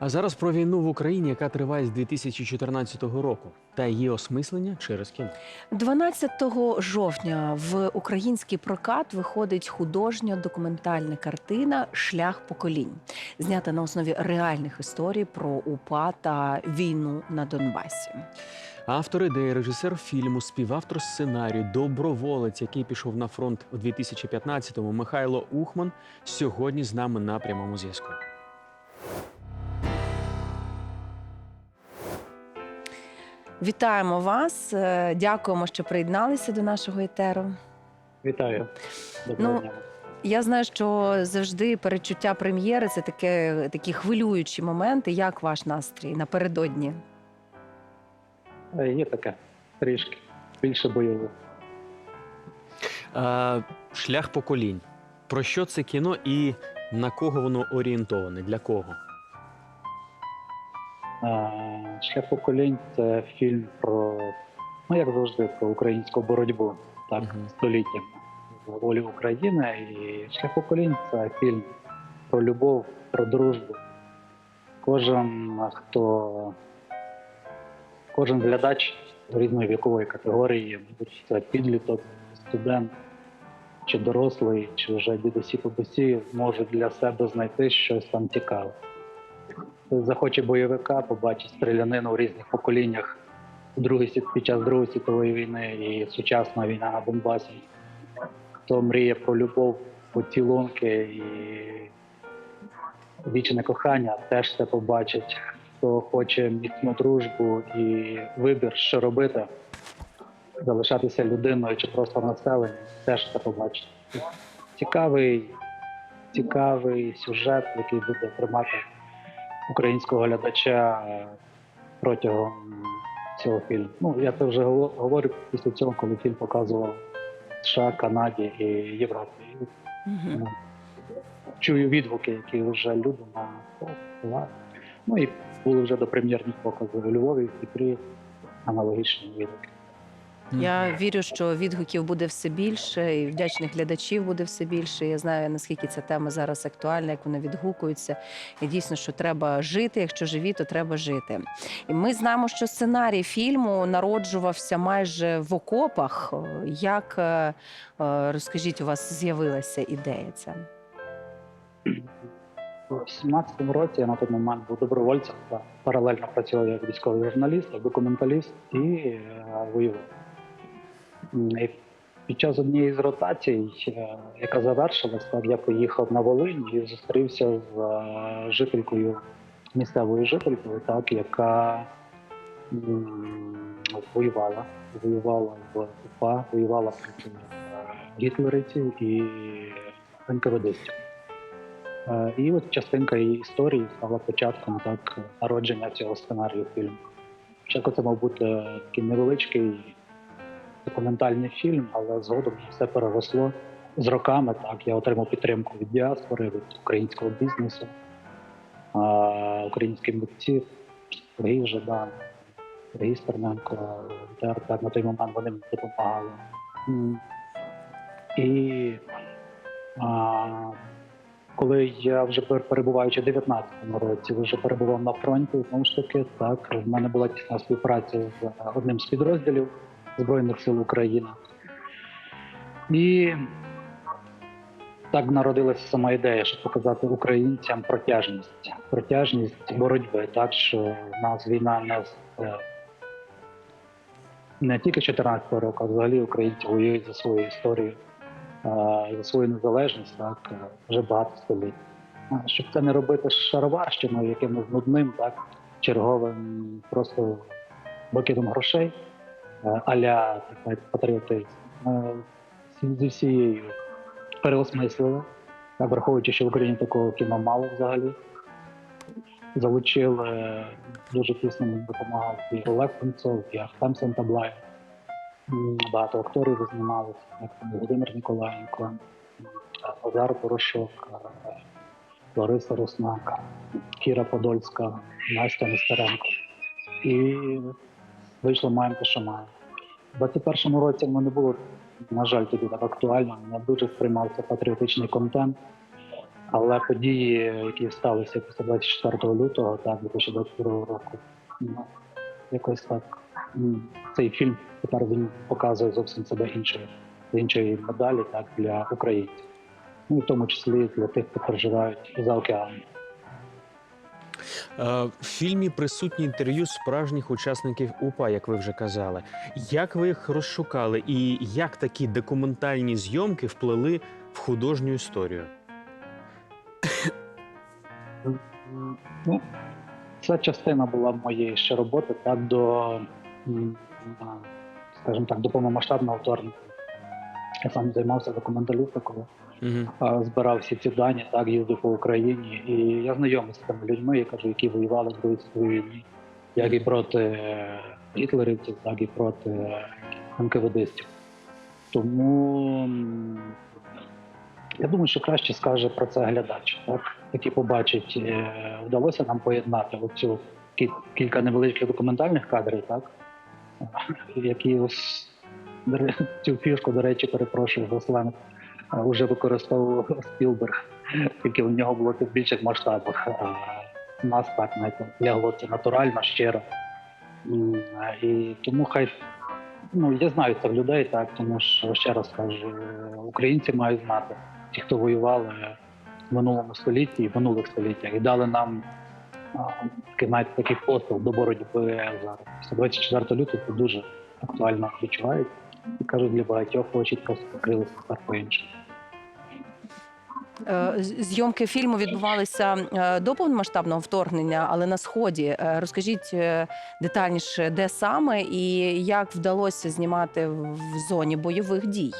А зараз про війну в Україні, яка триває з 2014 року, та її осмислення через кіно. 12 жовтня в український прокат виходить художньо-документальна картина Шлях поколінь, знята на основі реальних історій про УПА та війну на Донбасі. Автор ідеї, режисер фільму, співавтор сценарію, доброволець, який пішов на фронт у 2015-му, Михайло Ухман, сьогодні з нами на прямому зв'язку. Вітаємо вас! е, Дякуємо, що приєдналися до нашого етеру. Вітаю. Доброго Ну, дня. Я знаю, що завжди передчуття прем'єри це таке, такі хвилюючі моменти. Як ваш настрій напередодні? Е, Є таке трішки більше бойових. А, шлях поколінь. Про що це кіно і на кого воно орієнтоване? Для кого? Е, Шлях поколінь це фільм про, ну як завжди, про українську боротьбу, так, Мгм. століттям за волю України. І шлях поколінь це фільм про любов, про дружбу. Кожен, хто кожен глядач різної вікової категорії, будь це підліток, студент чи дорослий, чи вже дідусі бабусі, можуть для себе знайти щось там цікаве. Захоче бойовика, побачить стрілянину в різних поколіннях у Другій під час Другої світової війни і сучасна війна на Донбасі. Хто мріє про любов, поцілунки і вічне кохання, теж це побачить. Хто хоче міцну дружбу і вибір, що робити, залишатися людиною чи просто населенням, теж це побачить. Цікавий, цікавий сюжет, який буде тримати українського глядача протягом цього фільму. Ну, я це вже говорю після цього, коли фільм показував США, Канаді і Європі. І, Мгм. ну, Чую відгуки, які вже люди на. Ну і були вже до прем'єрних показів у Львові, в Дніпрі, аналогічні відгуки. Я вірю, що відгуків буде все більше, і вдячних глядачів буде все більше. Я знаю наскільки ця тема зараз актуальна, як вона відгукується. І дійсно, що треба жити. Якщо живі, то треба жити. І ми знаємо, що сценарій фільму народжувався майже в окопах. Як е, е, розкажіть, у вас з'явилася ідея ця? У 17-му році я на той момент був добровольцем та паралельно працював як військовий журналіст, документаліст і е, воював. Під час однієї з ротацій, е, яка завершилась, так, я поїхав на Волинь і зустрівся з е, жителькою, місцевою жителькою, так, яка воювала. Воювала в УПА, воювала проти е, гітлерівців і. Е, І от частинка її історії стала початком так народження цього сценарію фільму. Спочатку це мав бути такий невеличкий документальний фільм, але згодом все переросло з роками. Так я отримав підтримку від діаспори, від українського бізнесу, українські митці, Сергій Жадан, Сергій Стерненко, так на той момент вони мені допомагали. І а, коли я вже перебуваючи в 19-му році, вже перебував на фронті, знову ж таки, так в мене була тісна співпраця з одним з підрозділів Збройних сил України. І так народилася сама ідея, щоб показати українцям протяжність, протяжність боротьби, так що в нас війна не, е, не тільки 14 року, а взагалі українці воюють за свою історію е, за свою незалежність так, е, вже багато століть. Щоб це не робити шароварщиною, якимось нудним, так, черговим просто букетом грошей, аля так сказати, патріотизм. Е, Зі всією переосмислили, враховуючи, що в Україні такого кіно мало взагалі. Залучили е, дуже тісно мені допомагав і Олег Пенцов, і Ахтем Сантаблай. Багато акторів знімалися, як Володимир Ніколаєнко, Назар Порошок, е, Лариса Руснак, Кіра Подольська, Настя Нестеренко. І вийшло маємо те, що маємо. У 21-му році воно не було, на жаль, тоді так актуально, не дуже сприймався патріотичний контент. Але події, які сталися після 24 лютого, так, 2022 року, ну, якось так. Цей фільм тепер він показує зовсім себе іншої, іншої медалі так, для українців. Ну, в тому числі для тих, хто проживають за океаном. Е, В фільмі присутні інтерв'ю справжніх учасників УПА, як ви вже казали. Як ви їх розшукали, і як такі документальні зйомки вплили в художню історію? Ну, це частина була моєї ще роботи так, до, скажімо так, до повномасштабного вторгнення. Я сам займався документалістикою, Угу. збирав всі ці дані, так, їздив по Україні. І я знайомий з тими людьми, я кажу, які воювали в Другій світовій війні, як і проти гітлерівців, так і проти НКВДистів. Тому я думаю, що краще скаже про це глядач, так? який побачить, е, вдалося нам поєднати оцю кі- кілька невеличких документальних кадрів, так? які ось цю фішку, до речі, перепрошую за сленг, вже використовував Спілберг, тільки в нього було в більших масштабах. У нас так лягло це натурально, щиро. І тому хай ну я знаю це в людей, так тому що ще раз кажу, українці мають знати, ті, хто воювали в минулому столітті і в минулих століттях, і дали нам а, такий посил до боротьби зараз. 24 лютого це дуже актуально відчувають. І кажуть, для багатьох очі просто покрилися по-іншому. Е, Зйомки фільму відбувалися е, до повномасштабного вторгнення, але на сході. Е, Розкажіть детальніше, де саме і як вдалося знімати в зоні бойових дій.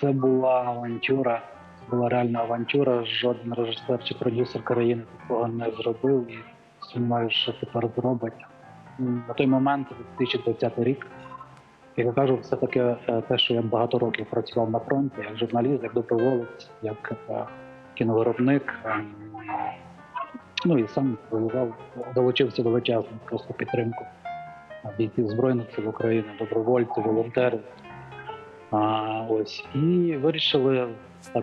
Це була авантюра, це була реальна авантюра. Жоден режисер чи продюсер країни такого не зробив і сумніваюся, що тепер зробить. На той момент, 2020 рік, як я кажу, все таки е, те, що я багато років працював на фронті, як журналіст, як доброволець, як е, кіновиробник. ем, Ну і сам воював, долучився до величезної просто підтримку бійців Збройних сил України, добровольців, волонтерів. А, ось і вирішили.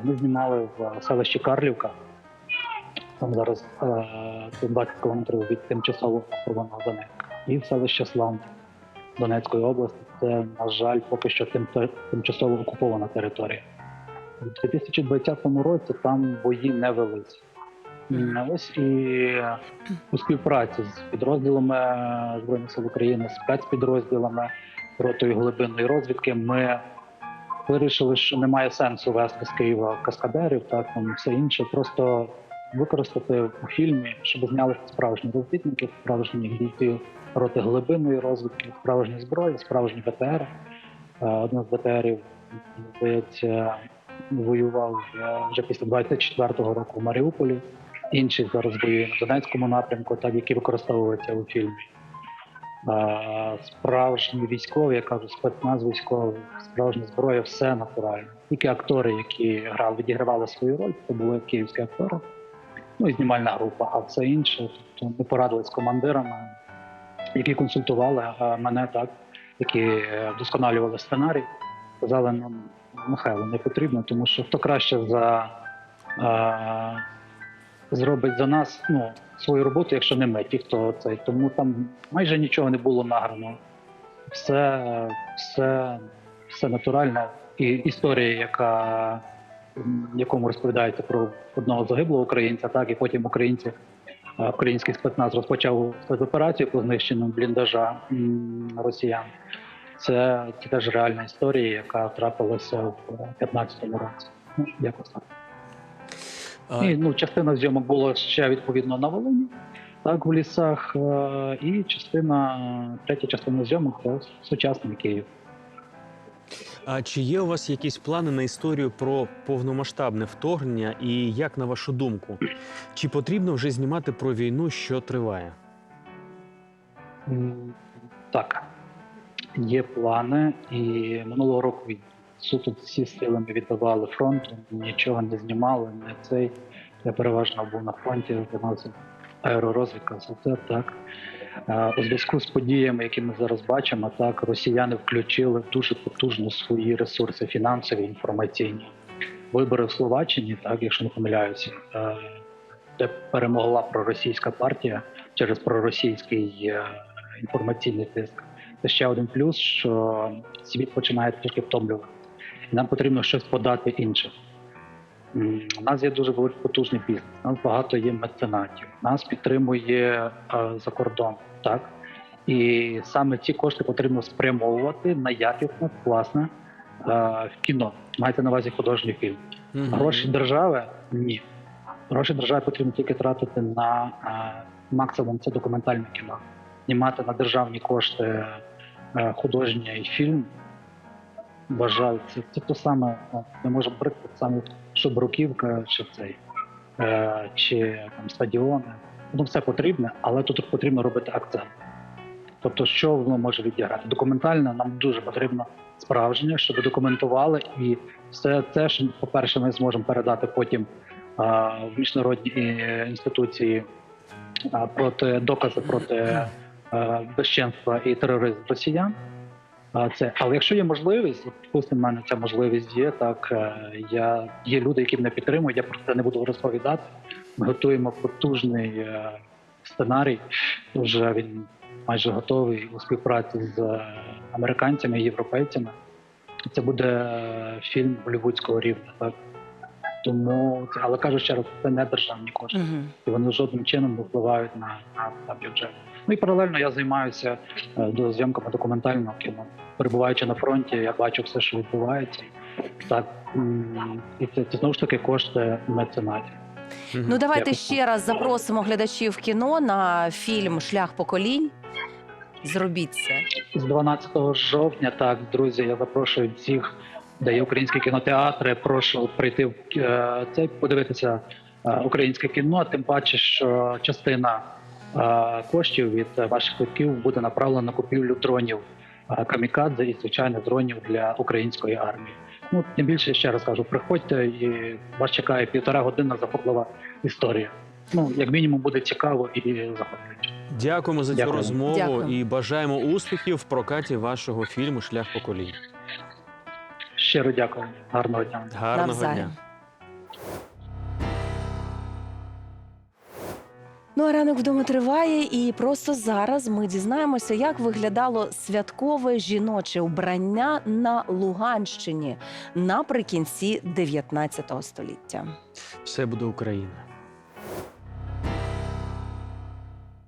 Ми знімали в селищі Карлівка. Там зараз е, це 20 кілометрів від тимчасово окупованого Донецька. І в селище Славне Донецької області. Це, на жаль, поки що тим, тимчасово окупована територія. У 2020 році там бої не велися. М, Ось і у співпраці з підрозділами Збройних сил України, спецпідрозділами ротою глибинної розвідки, ми вирішили, що немає сенсу вести з Києва каскадерів, так там все інше. Просто використати у фільмі, щоб зняли справжні розвідники, справжні бійці роти глибинної розвідки, справжні зброї, справжні БТР. Е, Один з БТРів, здається, воював е, вже після 24-го року в Маріуполі. Інший зараз воює на Донецькому напрямку, так які використовуються у фільмі. Справжні військові, я кажу, спецназ військовий, справжня зброя, все натурально. Тільки актори, які грали, відігравали свою роль, це були київські актори, ну і знімальна група, а все інше. Тобто ми порадилися з командирами, які консультували мене так, які е, вдосконалювали сценарій. Сказали, ну Михайло, не потрібно, тому що хто краще за. А, зробить за нас ну, свою роботу, якщо не ми, ті, хто цей. Тому там майже нічого не було награно. Все, все, все натурально. І історія, яка, в якому розповідається про одного загиблого українця, так, і потім українці, е, український спецназ розпочав спецоперацію по знищенню бліндажа росіян. Це, теж реальна історія, яка трапилася в 2015 році. Ну, якось так. А, І ну, частина зйомок була ще відповідно на Волині, так, в лісах, е, і частина, третя частина зйомок це сучасний Київ. А чи є у вас якісь плани на історію про повномасштабне вторгнення? І як на вашу думку, чи потрібно вже знімати про війну, що триває? Так, є плани, і минулого року від- суто всі силами віддавали фронту, нічого не знімали, не цей. Я переважно був на фронті, займався аеророзвідка, це так. У зв'язку з подіями, які ми зараз бачимо, так росіяни включили дуже потужно свої ресурси фінансові, інформаційні. вибори в Словаччині, так, якщо не помиляюся, е, де перемогла проросійська партія через проросійський е, інформаційний тиск. Це ще один плюс, що світ починає трішки втомлювати. Нам потрібно щось подати інше. У нас є дуже великий потужний бізнес, у нас багато є меценатів, нас підтримує е, за кордон, так? І саме ці кошти потрібно спрямовувати на якісне, власне, е, в кіно. Маєте на увазі художній фільм. Мгм. Гроші держави ні. Гроші держави потрібно тільки тратити на е, максимум це документальне кіно. Знімати на державні кошти е, художній фільм. Вважаю, це, це те саме, ну, ми можемо брати саме, що Бруківка, чи цей, е, чи там, стадіони. Ну, все потрібне, але тут потрібно робити акцент. Тобто, що воно може відіграти? Документально нам дуже потрібно справжнє, щоб документували і все це, що, по-перше, ми зможемо передати потім а, в міжнародні е, інституції а, проти докази проти е, безчинства і тероризму росіян. Це, але якщо є можливість, от, припустимо, в мене ця можливість є, так е, я є люди, які мене підтримують, я про це не буду розповідати. Ми готуємо потужний е, сценарій. Вже він майже готовий у співпраці з е, американцями і європейцями. Це буде фільм голівудського рівня, так тому але кажу ще раз, це не державні кошти, і вони жодним чином не впливають на, на, на бюджет. Ну і паралельно я займаюся е, до зйомками документального кіно. Перебуваючи на фронті, я бачу все, що відбувається. Так і це, це знову ж таки кошти меценатів. Ну давайте Дякую. ще раз запросимо глядачів кіно на фільм Шлях поколінь. Зробіть це. З 12 жовтня, так, друзі, я запрошую всіх, де є українські кінотеатри. Прошу прийти в е, цей подивитися е, українське кіно. Тим паче, що частина коштів від ваших квитків буде направлена на купівлю дронів камікадзе і звичайно дронів для української армії. Ну тим більше ще раз кажу, приходьте і вас чекає півтора година захоплива історія. Ну як мінімум буде цікаво і захоплююче. Дякуємо за цю Дякую. розмову Дякую. і бажаємо успіхів в прокаті вашого фільму Шлях поколінь. Щиро дякую, гарного дня. Гарного Навзаєм. дня. Ну а ранок вдома триває, і просто зараз ми дізнаємося, як виглядало святкове жіноче убрання на Луганщині наприкінці 19 століття. Все буде Україна.